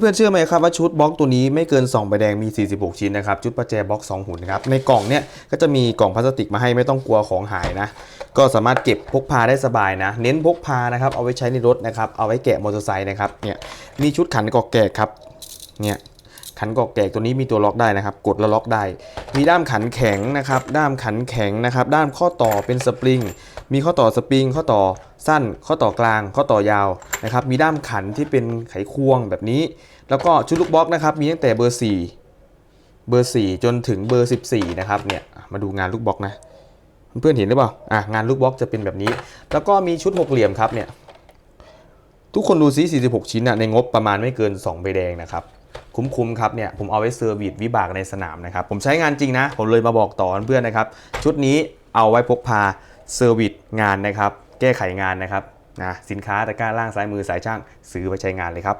เพื่อนๆเชื่อไหมครับว่าชุดบล็อกตัวนี้ไม่เกิน 2 ใบแดงมี 46 ชิ้นนะครับ ชุดประแจบล็อก2หุ่นนะครับ ในกล่องเนี่ยก็จะมีกล่องพลาสติกมาให้ไม่ต้องกลัวของหายนะ ก็สามารถเก็บพกพาได้สบายนะ เน้นพกพานะครับ เอาไว้ใช้ในรถนะครับ เอาไว้แกะมอเตอร์ไซค์นะครับ เนี่ย มีชุดขันกอกแกกครับ เนี่ย ขันกอกแกกตัวนี้มีตัวล็อกได้นะครับ กดแล้วล็อกได้ มีด้ามขันแข็งนะครับ ด้ามขันแข็งนะครับ ด้ามข้อต่อเป็นสปริง มีข้อต่อสปริงข้อต่อสั้น ข้อต่อกลาง ข้อต่อยาวนะครับ มีด้ามขันที่เป็นไขควงแบบนี้ แล้วก็ชุดลูกบล็อกนะครับ มีตั้งแต่เบอร์ 4 เบอร์ 4 จนถึงเบอร์ 14 นะครับ เนี่ยมาดูงานลูกบล็อกนะ เพื่อนเห็นหรือเปล่าอะงานลูกบล็อกจะเป็นแบบนี้ แล้วก็มีชุดหกเหลี่ยมครับเนี่ยทุกคนดูซิ46 ชิ้นอะในงบประมาณไม่เกิน 2 ใบแดงนะครับ คุ้มๆครับเนี่ยผมเอาไว้เซอร์วิสวิบากในสนามนะครับ ผมใช้งานจริงนะ ผมเลยมาบอกต่อเพื่อนๆนะครับ ชุดนี้เอาไว้พกพา เซอร์วิสงานนะครับ แก้ไขงานนะครับนะสินค้าตะกร้าล่างซ้ายมือสายช่างซื้อไปใช้งานเลยครับ